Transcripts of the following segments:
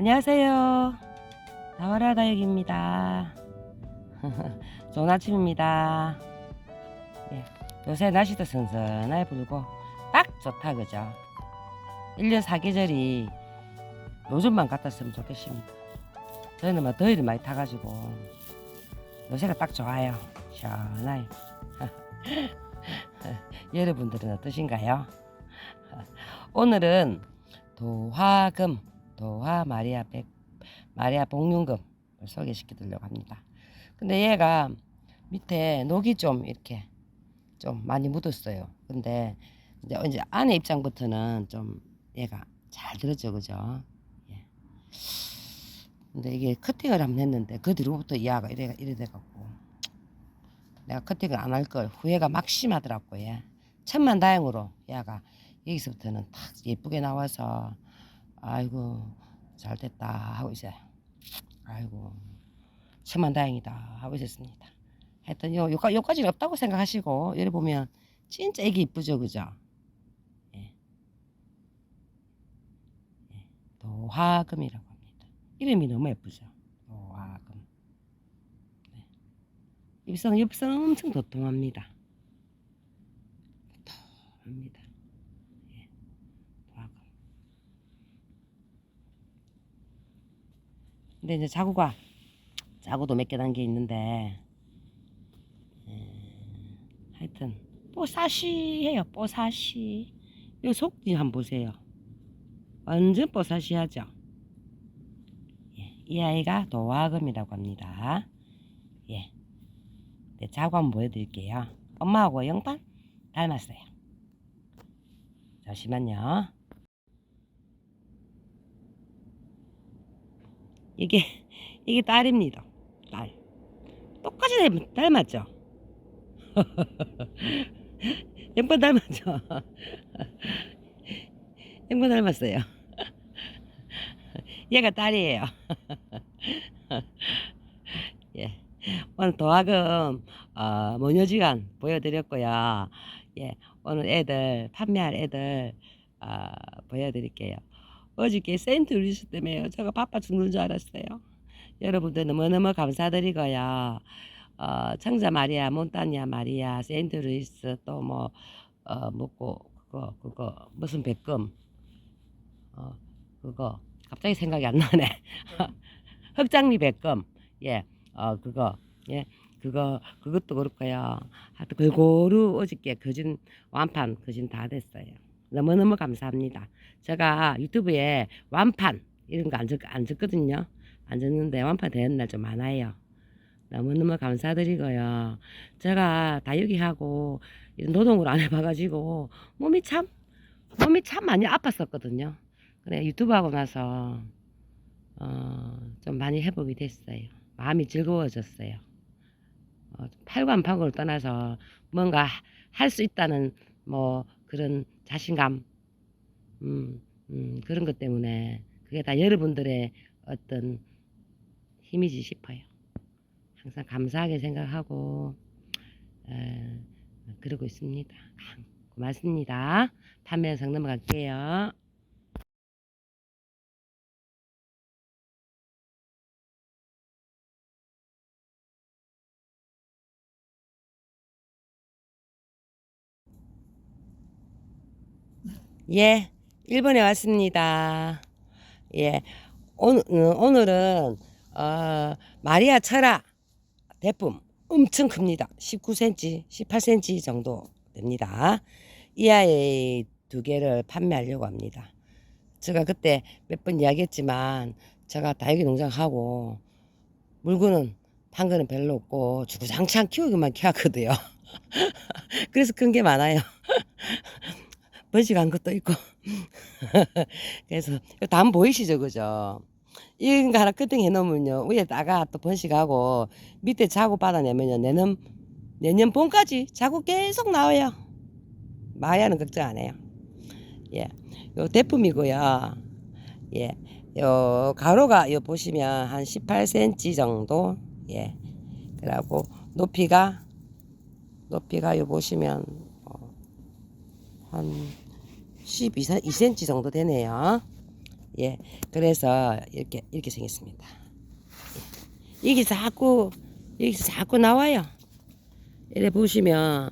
안녕하세요. 나와라 다육입니다. 좋은 아침입니다. 예, 요새 날씨도 선선하게 불고 딱 좋다 그죠? 1년 4계절이 요즘만 같았으면 좋겠습니다. 저희는 뭐 더위를 많이 타가지고 요새가 딱 좋아요. 시원하게. 여러분들은 어떠신가요? 오늘은 도화금, 도화 마리아 백, 마리아 복륜금을 소개시켜 드리려고 합니다. 근데 얘가 밑에 녹이 좀 이렇게 좀 많이 묻었어요. 근데 이제, 이제 안에 입장부터는 좀 얘가 잘 들었죠, 그죠? 예. 근데 이게 커팅을 한번 했는데 그 뒤로부터 얘가 이래 이래 돼갖고 내가 커팅을 안 할 걸 후회가 막 심하더라고 예. 천만 다행으로 얘가 여기서부터는 탁 예쁘게 나와서 아이고 잘 됐다 하고 이제 아이고 천만 다행이다 하고 있었습니다. 하여튼 요 요까 요까지는 없다고 생각하시고 여기 보면 진짜 애기 이쁘죠 그죠? 예. 예. 도화금이라고 합니다. 이름이 너무 예쁘죠. 도화금. 네. 입성 입성 엄청 도톰합니다. 도톰합니다. 예. 도화금. 근데 이제 자구가 자구도 몇 개 단계 있는데 에, 하여튼 뽀사시해요 뽀사시. 이 속지 한번 보세요. 완전 뽀사시하죠? 예, 이 아이가 도화금이라고 합니다. 예, 네, 자구 한번 보여드릴게요. 엄마하고 영반 닮았어요. 잠시만요 이게 이게 딸입니다. 딸. 똑같이 닮- 닮았죠? 엠번 닮았죠? 엠번 닮았어요. 얘가 딸이에요. 예. 오늘 도화금 어, 모녀지간 보여드렸고요. 예. 오늘 애들 판매할 애들 어, 보여드릴게요. 어저께 세인트루이스 때문에요. 제가 바빠 죽는 줄 알았어요. 여러분들 너무너무 감사드리고요. 어, 청자 마리아, 몬타냐 마리아, 세인트루이스 또뭐 어, 먹고 그거 그거 무슨 백금 어 그거 갑자기 생각이 안 나네. 흑장미 백금 예, 어 그거 예. 그거 그것도 그렇고요. 하여튼 골고루 어저께 거진 완판 거진 다 됐어요. 너무너무 감사합니다. 제가 유튜브에 완판 이런 거안안 적거든요. 안 적는데 완판 되는 날 좀 많아요. 너무너무 감사드리고요. 제가 다육이하고 이런 노동을 안 해봐가지고 몸이 참 몸이 참 많이 아팠었거든요. 그래 유튜브 하고 나서 어, 좀 많이 회복이 됐어요. 마음이 즐거워졌어요. 어, 팔관파고를 떠나서 뭔가 할 수 있다는 뭐 그런 자신감, 음, 음, 그런 것 때문에 그게 다 여러분들의 어떤 힘이지 싶어요. 항상 감사하게 생각하고 에, 그러고 있습니다. 아, 고맙습니다. 판매 영상 넘어갈게요. 예, 일본에 왔습니다. 예, 오늘, 오늘은, 어, 마리아 철아 대품 엄청 큽니다. 19cm, 18cm 정도 됩니다. 이 아이 두 개를 판매하려고 합니다. 제가 그때 몇 번 이야기했지만, 제가 다육이 농장하고, 물건은 판 거는 별로 없고, 주구장창 키우기만 키웠거든요. 그래서 큰 게 많아요. 번식한 것도 있고. 그래서 담 보이시죠, 그죠? 이런 거 하나 커팅 해놓으면요 위에다가 또 번식하고 밑에 자구 받아내면요 내년 내년 봄까지 자구 계속 나와요. 마야는 걱정 안 해요. 예, 요 대품이고요. 예, 요 가로가 요 보시면 한 18cm 정도. 예, 그리고 높이가 높이가 요 보시면 어, 한 12, 2cm 정도 되네요. 예. 그래서 이렇게 이렇게 생겼습니다. 예. 이게 자꾸 여기서 자꾸 나와요. 이래 보시면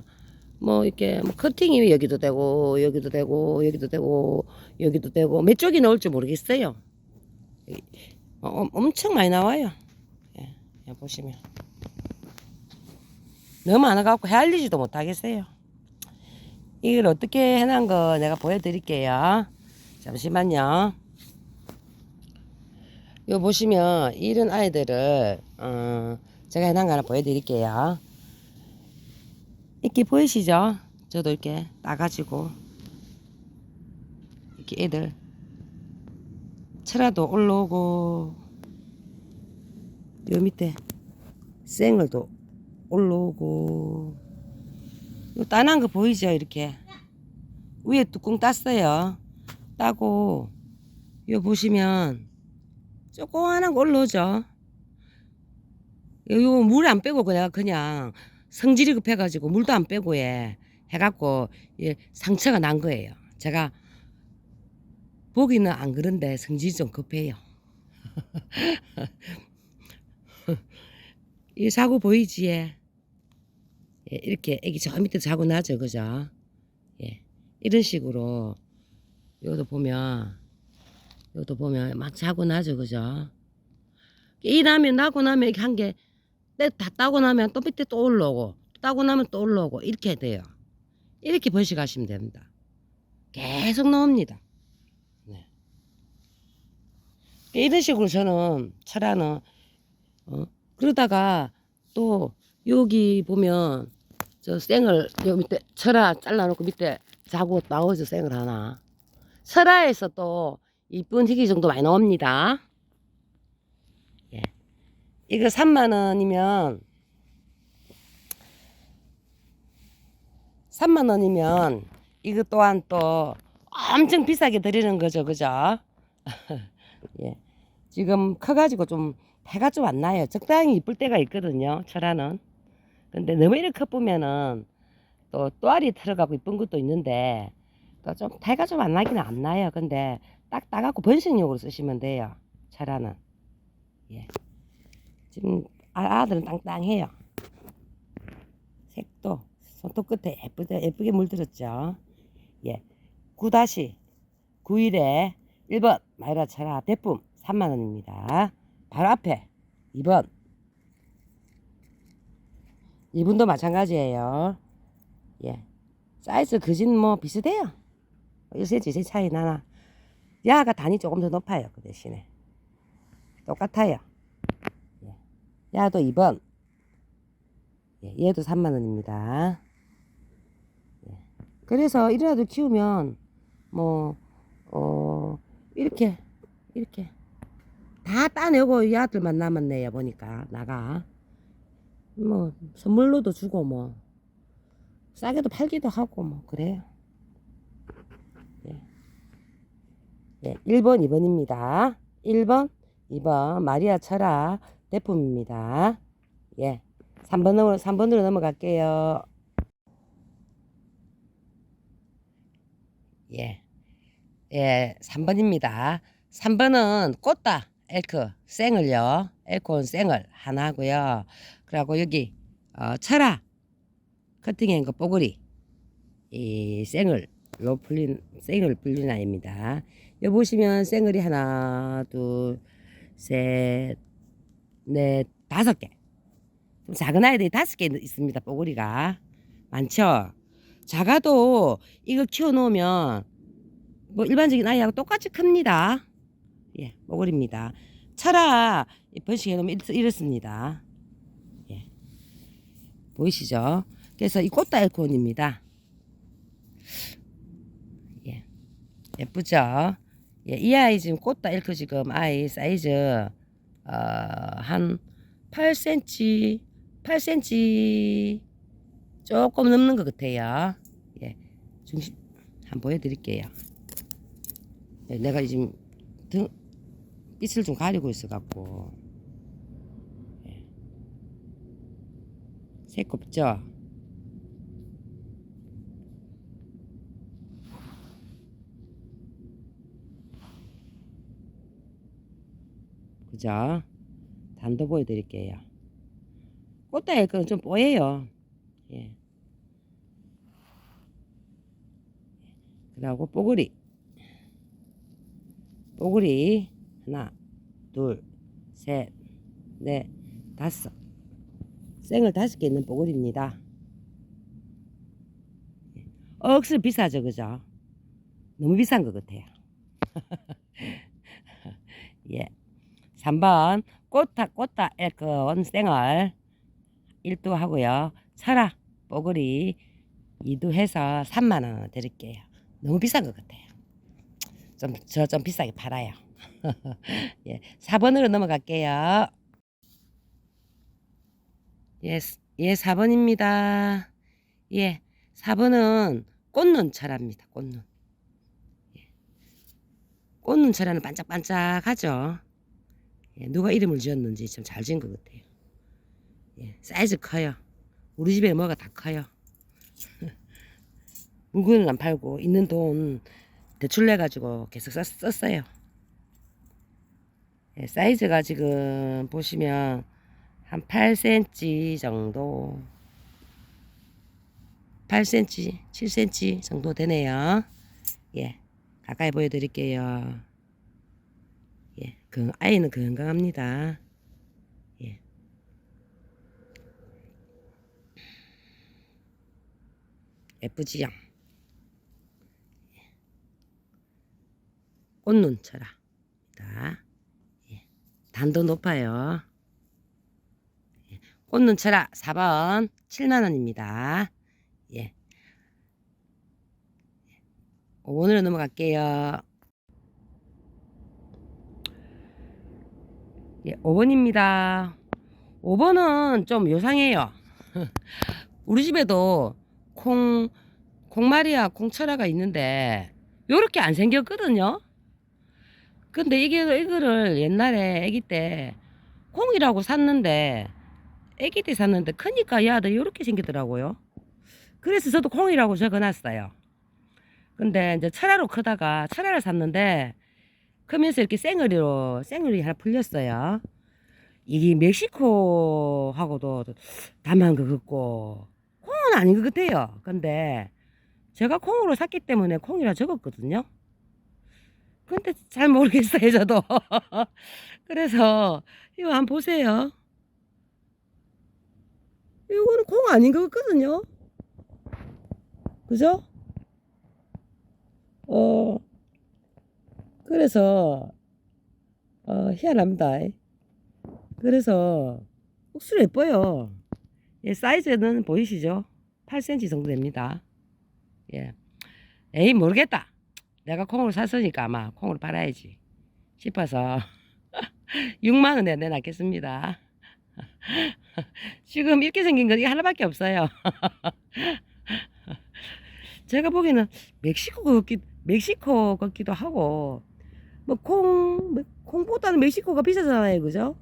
뭐 이렇게 뭐 커팅이 여기도 되고 여기도 되고 여기도 되고 여기도 되고 몇 쪽이 나올지 모르겠어요. 어, 엄- 엄청 많이 나와요. 예, 예, 보시면 너무 많아갖고 헤아리지도 못하겠어요. 이걸 어떻게 해놓은 거 내가 보여드릴게요. 잠시만요. 요 보시면 이런 아이들을 어, 제가 해놓은 거 하나 보여드릴게요. 이렇게 보이시죠? 저도 이렇게 따가지고 이렇게 애들 철화도 올라오고 요 밑에 생얼도 올라오고 요 따난 거 보이죠? 이렇게 위에 뚜껑 땄어요. 따고 요 보시면 조그만한 거 올라오죠? 요 물 안 빼고 그냥 그냥 성질이 급해가지고 물도 안 빼고 예 해갖고 예 상처가 난 거예요. 제가 보기는 안 그런데 성질이 좀 급해요. 이 사고 보이지? 예. 예, 이렇게 애기 저 밑에 자고 나죠, 그죠? 예, 이런 식으로 요도 보면 요도 보면 막 자고 나죠, 그죠? 이 나면 나고 나면 이렇게 한개 다 따고 나면 또 밑에 또 올라오고 따고 나면 또 올라오고 이렇게 돼요. 이렇게 번식하시면 됩니다. 계속 나옵니다. 네. 이런 식으로 저는 철화는 어, 그러다가 또 여기 보면 저 생을 요 밑에 철화 잘라놓고 밑에 자고 나오죠 생을 하나. 철화에서 또 이쁜 희귀 정도 많이 나옵니다. 예. 이거 3만 원이면 3만 원이면 이거 또한 또 엄청 비싸게 드리는 거죠, 그죠? 예. 지금 커가지고 좀 배가 좀 안 나요. 적당히 이쁠 때가 있거든요, 철화는. 근데 너무 이렇게 커보면은 또 또알이 들어가고 이쁜 것도 있는데 또좀 배가 좀 안 나기는 안 나요. 근데 딱 따갖고 번식용으로 쓰시면 돼요, 철화는. 예. 지금 아- 아들은 땅땅해요. 색도 손톱 끝에 예쁘게 예쁘게 물들었죠. 예. 9다시 9일에 1번 마이라 차라 대품 3만 원입니다. 바로 앞에 2번 2분도 마찬가지예요. 예. 사이즈 그진 뭐 비슷해요. 1cm 2cm 차이 나나. 야가 단이 조금 더 높아요. 그 대신에. 똑같아요. 예. 야도 2번. 예, 얘도 3만 원입니다. 예. 그래서 이라도 키우면 뭐 어, 이렇게 이렇게 다 따내고 이 아들만 남았네요 보니까 나가 뭐 선물로도 주고 뭐 싸게도 팔기도 하고 뭐 그래요. 예. 예, 1번, 2번입니다. 1번, 2번 마리아 철아 대품입니다. 예. 3번으로 3번으로 넘어갈게요. 예. 예, 3번입니다. 3번은 꽃다 엘크 생을요. 엘콘 생을 하나고요. 그리고 여기 어, 철아 커팅한 거 뽀글이 이 생을로 풀린 생을 풀린 아이입니다. 여기 보시면 생을이 하나, 둘, 셋, 넷, 다섯 개. 좀 작은 아이들이 다섯 개 있습니다. 뽀글이가 많죠. 작아도 이거 키워놓으면 뭐 일반적인 아이하고 똑같이 큽니다. 예, 뽀글입니다. 철아 번식해 놓으면 이렇- 이렇습니다. 예, 보이시죠? 그래서 이 꽃다 엘콘입니다. 예, 예쁘죠? 예, 이 아이 지금 꽃다 엘코 지금 아이 사이즈 어, 한 8cm, 8cm 조금 넘는 것 같아요. 예, 중심 한번 보여드릴게요. 예, 내가 지금 등 빛을 좀 가리고 있어갖고 예. 색 없죠? 그죠? 단도 보여드릴게요. 꽃다일 거는 좀 뽀예요. 예. 그리고 뽀글이. 뽀글이. 하나, 둘, 셋, 넷, 다섯. 생을 다섯 개 있는 뽀글입니다. 예. 억수로 비싸죠, 그죠? 너무 비싼 것 같아요. 예. 3번 꽃다 꽃다 에건 생얼 1두 하고요. 철아 뽀글이 2두 해서 3만 원 드릴게요. 너무 비싼 것 같아요. 좀 저 좀 비싸게 팔아요. 예. 4번으로 넘어갈게요. 예, 예, 4번입니다. 예. 4번은 꽃눈 철합니다. 꽃눈. 꽃눈 철화는 반짝반짝하죠. 예, 누가 이름을 지었는지 참잘 지은 것 같아요. 예, 사이즈 커요. 우리 집에 뭐가 다 커요. 물건은 안 팔고 있는 돈 대출 내 가지고 계속 썼, 썼어요. 예, 사이즈가 지금 보시면 한 8cm 정도 8cm, 7cm 정도 되네요. 예. 가까이 보여드릴게요. 예, 그 아이는 건강합니다. 예. 예쁘지요? 예. 꽃눈 철아입니다. 예. 단도 높아요. 예. 꽃눈 철아 4번 7만원입니다. 예. 5번으로 넘어갈게요. 예, 5번입니다. 5번은 좀 요상해요. 우리 집에도 콩, 콩마리아, 콩철아가 있는데, 요렇게 안 생겼거든요? 근데 이게, 이거를 옛날에 아기 때 콩이라고 샀는데, 아기 때 샀는데, 크니까 야들 요렇게 생기더라고요. 그래서 저도 콩이라고 적어놨어요. 근데 이제 철화로 크다가 철화를 샀는데 크면서 이렇게 생어리로 생어리 하나 풀렸어요. 이게 멕시코하고도 담한 것 같고 콩은 아닌 것 같아요. 근데 제가 콩으로 샀기 때문에 콩이라 적었거든요. 근데 잘 모르겠어요, 저도. 그래서 이거 한번 보세요. 이거는 콩 아닌 것 같거든요. 그죠? 어, 그래서, 어, 희한합니다. 그래서, 옥수수 예뻐요. 예, 사이즈는 보이시죠? 8cm 정도 됩니다. 예. 에이, 모르겠다. 내가 콩으로 샀으니까 아마 콩으로 팔아야지. 싶어서, 6만 원에 내놨겠습니다. 지금 이렇게 생긴 건 이게 하나밖에 없어요. 제가 보기에는 멕시코 같기, 멕시코 같기도 하고, 뭐, 콩, 뭐, 콩보다는 멕시코가 비싸잖아요. 그죠?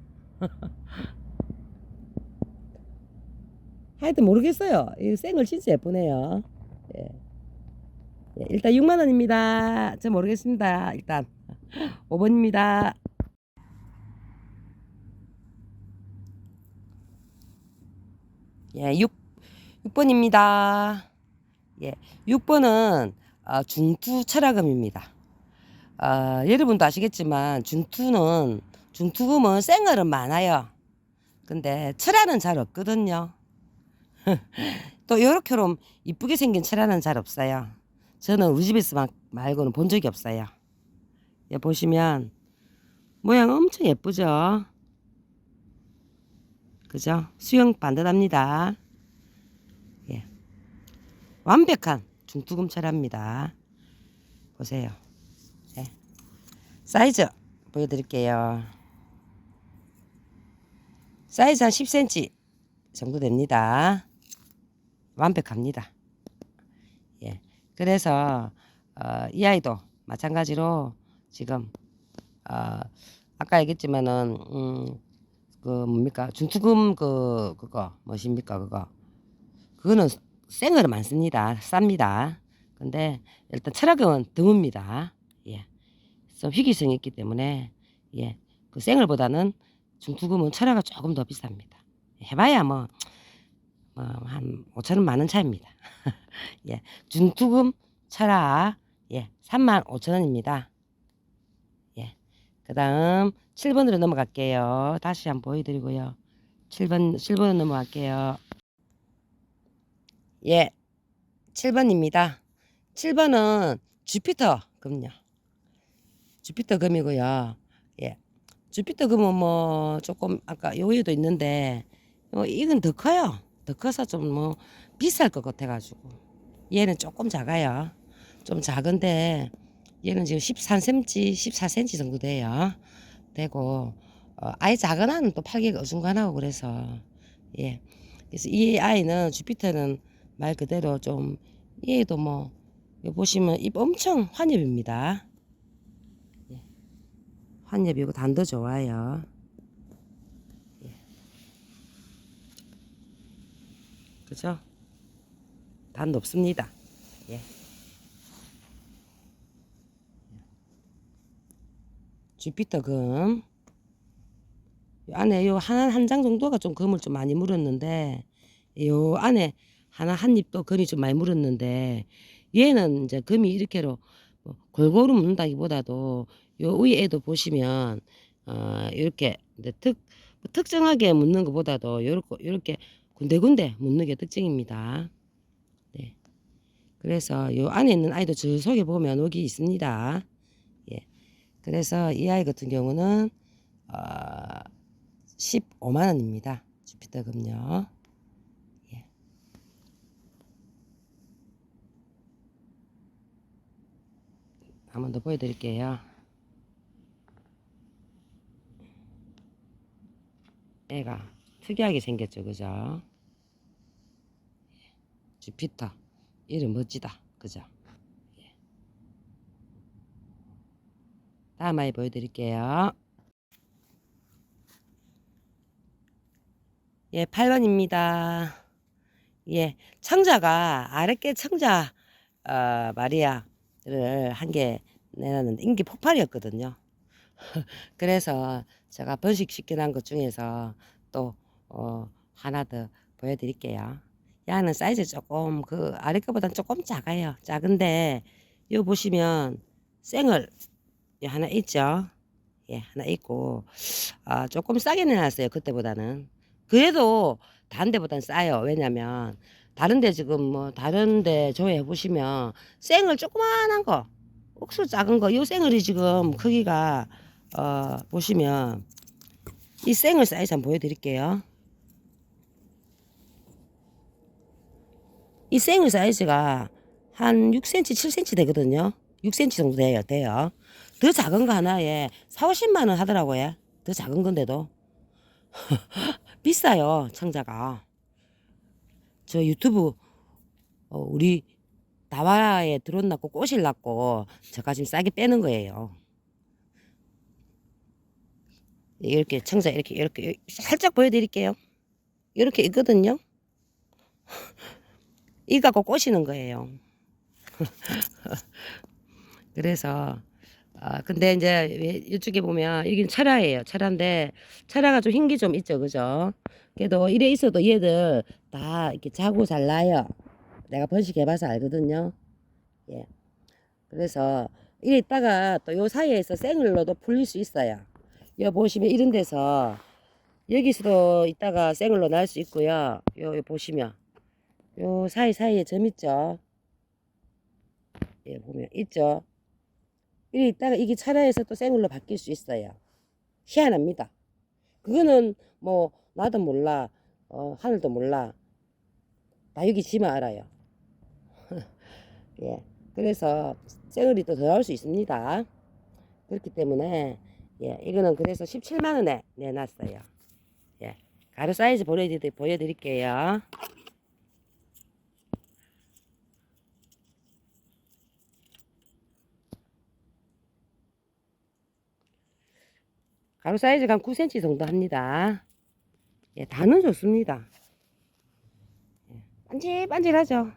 하여튼 모르겠어요. 이 생을 진짜 예쁘네요. 예. 예, 일단 6만원입니다. 저 모르겠습니다. 일단 5번입니다. 예, 6, 6번입니다. 예, 6번은 어, 중투 철화금입니다. 어, 여러분도 아시겠지만 중투는 중투금은 생얼은 많아요. 근데 철화는 잘 없거든요. 또 요렇게럼 이쁘게 생긴 철화는 잘 없어요. 저는 집에서 말고는 본 적이 없어요. 예, 보시면 모양 엄청 예쁘죠? 그죠? 수영 반듯합니다. 예. 완벽한 중투금 철합니다. 보세요. 네. 사이즈 보여드릴게요. 사이즈 한 10cm 정도 됩니다. 완벽합니다. 예. 그래서 어, 이 아이도 마찬가지로 지금 어, 아까 얘기했지만은 음, 그 뭡니까 중투금 그 그거 뭐십니까 그거 그거는 생으로 많습니다 쌉니다 근데 일단 철학금은 드뭅니다 예. 좀 희귀성이 있기 때문에 예. 그 생얼보다는 중투금은 철화가 조금 더 비쌉니다. 해봐야 뭐, 뭐, 한 5천 원 만 원 차이입니다. 예. 중투금 철화, 예. 3만 5천 원입니다. 예. 그 다음 7번으로 넘어갈게요. 다시 한번 보여드리고요. 7번, 7번으로 넘어갈게요. 예. 7번입니다. 7번은 주피터 금요. 주피터 금이고요. 예. 주피터 금은 뭐 조금 아까 여기도 있는데 어, 이건 더 커요. 더 커서 좀 뭐 비쌀 것 같아가지고 얘는 조금 작아요. 좀 작은데 얘는 지금 13cm, 14cm 정도 돼요. 되고 어, 아예 작은 아는 또 팔기가 어중간하고 그래서 예. 그래서 이 아이는 주피터는 말 그대로 좀 얘도 뭐 보시면 입 엄청 환엽입니다. 예. 환엽이고 단도 좋아요. 그죠? 단 높습니다. 예. 주피터 금. 요 안에 요 하나 한 장 정도가 좀 금을 좀 많이 물었는데 요 안에 하나 한 입도 금이 좀 많이 물었는데 얘는 이제 금이 이렇게로 뭐 골고루 묻는다기보다도 요 위에도 보시면 어 이렇게 특뭐 특정하게 묻는 것보다도 요렇게 요렇게 군데군데 묻는 게 특징입니다. 네. 그래서 요 안에 있는 아이도 저 속에 보면 여기 있습니다. 예. 그래서 이 아이 같은 경우는 어 15만 원입니다. 주피터 금요. 예. 한번 더 보여드릴게요. 애가 특이하게 생겼죠, 그죠? 예. 주피터 이름 멋지다, 그죠? 예. 다음 아이 보여드릴게요. 예, 8번입니다. 예, 청자가 아랫게 청자 어, 마리아를 한 개 내놨는데 인기 폭발이었거든요. 그래서 제가 번식시켜 놓은 것 중에서 또 어, 하나 더 보여드릴게요. 야는 사이즈 조금 그 아래 거보단 조금 작아요. 작은데 요 보시면 생얼 요 하나 있죠. 예, 하나 있고 아, 조금 싸게 내놨어요. 그때보다는. 그래도 다른 데보단 싸요. 왜냐면 다른 데 지금 뭐 다른 데 조회 보시면 생을 조그만한 거 옥수 작은 거요 생을이 지금 크기가 어 보시면 이 생을 사이즈 한번 보여드릴게요. 이 생을 사이즈가 한 6cm, 7cm 되거든요. 6cm 정도 돼요. 돼요. 더 작은 거 하나에 4, 50만 원 하더라고요. 더 작은 건데도. 비싸요, 청자가. 저 유튜브, 어, 우리 나와에 들어놨고 꼬실놨고 제가 지금 싸게 빼는 거예요. 이렇게 청자 이렇게 이렇게 살짝 보여드릴게요. 이렇게 있거든요. 이 갖고 꼬시는 거예요. 그래서 아 근데 이제 이쪽에 보면 이긴 철화예요. 철화인데 철화가 좀흰게좀 있죠, 그죠? 그래도 이래 있어도 얘들 다 이렇게 자고 잘 나요. 내가 번식해봐서 알거든요. 예. 그래서 이래 있다가 또 요 사이에서 생을로도 풀릴 수 있어요. 여기 보시면 이런 데서 여기서도 있다가 생을로 날수 있고요. 요, 요 보시면 요 사이사이에 점 있죠. 예, 보면 있죠. 이래 있다가 이게 차라에서 또 생물로 바뀔 수 있어요. 희한합니다. 그거는 뭐 나도 몰라, 어, 하늘도 몰라. 나 여기 지만 알아요. 예, 그래서 생을이 또 더 나올 수 있습니다. 그렇기 때문에 예, 이거는 그래서 17만 원에 내놨어요. 예, 가루 사이즈 보여드릴, 보여드릴게요. 가루 사이즈가 한 9cm 정도 합니다. 예, 단은 좋습니다. 예, 반질반질하죠.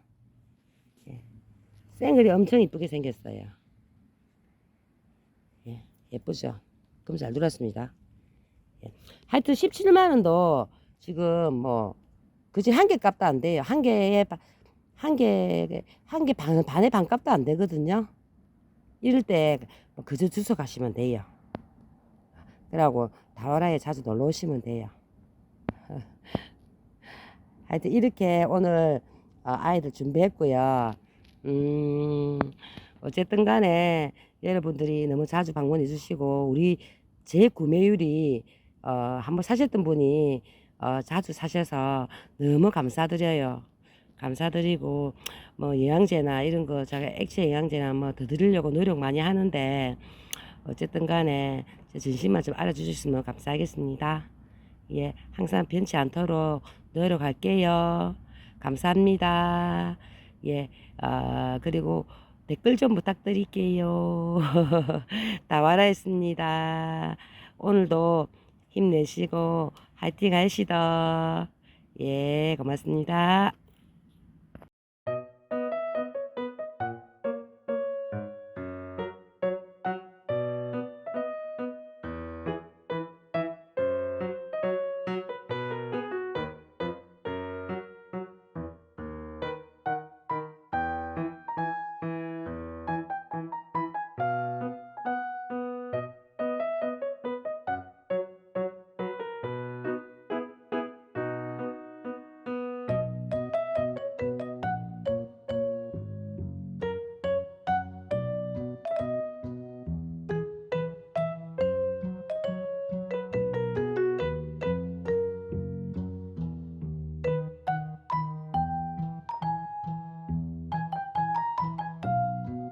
예, 생글이 엄청 이쁘게 생겼어요. 예, 예쁘죠? 그럼 잘 들었습니다. 예. 하여튼 17만 원도 지금 뭐 그지 한 개 값도 안 돼요. 한 개에 바- 한 개, 한 개 반, 반의 반 값도 안 되거든요. 이럴 때뭐 그저 주소 가시면 돼요. 그러고 다와라에 자주 놀러 오시면 돼요. 하여튼 이렇게 오늘 어, 아이들 준비했고요. 음, 어쨌든 간에 여러분들이 너무 자주 방문해 주시고 우리 재구매율이 어, 한번 사셨던 분이 어, 자주 사셔서 너무 감사드려요. 감사드리고 뭐 영양제나 이런 거 제가 액체 영양제나 뭐 더 드리려고 노력 많이 하는데 어쨌든 간에 제 진심만 좀 알아주셨으면 감사하겠습니다. 예, 항상 변치 않도록 노력할게요. 감사합니다. 예, 아, 그리고 댓글 좀 부탁드릴게요. 다와라했습니다. 오늘도 힘내시고 화이팅 하시다. 예, 고맙습니다.